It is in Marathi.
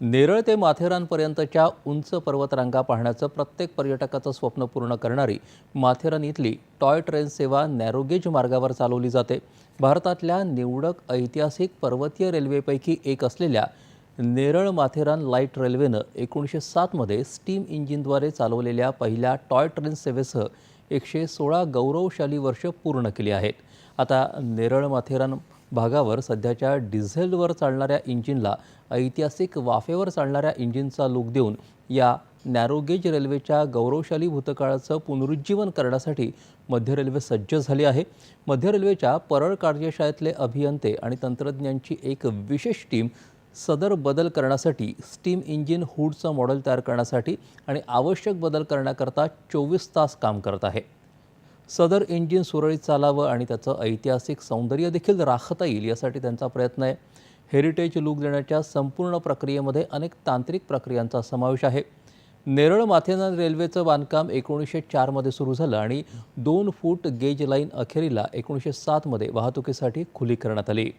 नेरळ ते माथेरानपर्यंतच्या उंच पर्वतरांगा पाहण्याचं प्रत्येक पर्यटकाचं स्वप्न पूर्ण करणारी माथेरान इथली टॉय ट्रेन सेवा नॅरोगेज मार्गावर चालवली जाते. भारतातल्या निवडक ऐतिहासिक पर्वतीय रेल्वेपैकी एक असलेल्या नेरळ माथेरान लाइट रेल्वेनं एकोणीसशे सातमध्ये स्टीम इंजिनद्वारे चालवलेल्या पहिल्या टॉय ट्रेन सेवेसह एकशे सोळा गौरवशाली वर्ष पूर्ण केली आहेत. आता नेरळ माथेरान भागावर सध्याच्या डिझेलवर चालणाऱ्या इंजिनला ऐतिहासिक वाफेवर चालणाऱ्या इंजिनचा लूक देऊन या नॅरोगेज रेल्वेच्या गौरवशाली भूतकाळाचं पुनरुज्जीवन करण्यासाठी मध्य रेल्वे सज्ज झाली आहे. मध्य रेल्वेच्या परळ कार्यशाळेतले अभियंते आणि तंत्रज्ञांची एक विशेष टीम सदर बदल करण्यासाठी स्टीम इंजिन हुडचं मॉडेल तयार करण्यासाठी आणि आवश्यक बदल करण्याकरता चोवीस तास काम करत आहे. सदर इंजिन सुरळीत चालावं आणि त्याचं ऐतिहासिक सौंदर्य देखील राखता येईल यासाठी त्यांचा प्रयत्न आहे. हेरिटेज लूक देण्याच्या संपूर्ण प्रक्रियेमध्ये अनेक तांत्रिक प्रक्रियांचा समावेश आहे. नेरळ माथेरान रेल्वेचं बांधकाम एकोणीसशे चारमध्ये सुरू झालं आणि दोन फूट गेज लाईन अखेरीला एकोणीसशे सातमध्ये वाहतुकीसाठी खुली करण्यात आली.